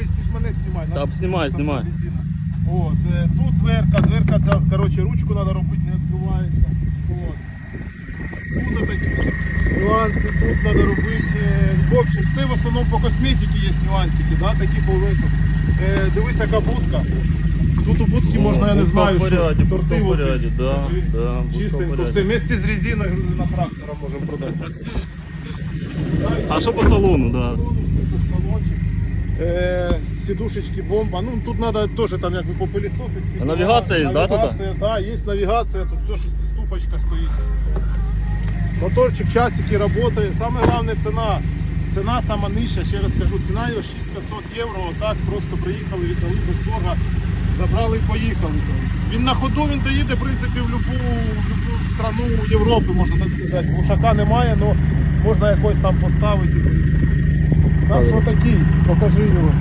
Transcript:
дивись, ти ж мене знімай. Та, на- знімай, там знімай. резина. От, е, тут дверка, дверка, ця, коротше, ручку треба робити, не відкривається. От. Тут такі всі нюанси, тут треба робити. е, В общем, все в основному по косметиці є нюансики, да, такі по виту. Е, дивись, яка будка. Тут у будки О, можна, я не будка знаю, в поряді, що будка торти в возити. поряді, да, Смотри, да, будка в Чистенько, поряді. все, вместе з резиною на трактора можемо продати. А що по салону, да? Сидушечки, бомба. Ну тут треба теж там якби по пилісосити. всі А навігація є, да, тут? Да, є навігація, тут все шестиступочка стоїть. Моторчик, часики працює. Саме головне ціна. Ціна сама нижча, ще раз кажу, ціна його 6500 євро. Отак просто приїхали, віддали без того, забрали і поїхали. Він на ходу він доїде, в принципі, в любу, в любу страну Європи, можна так сказати. Глушака немає, але можна якось там поставити. Так що такий, покажи його.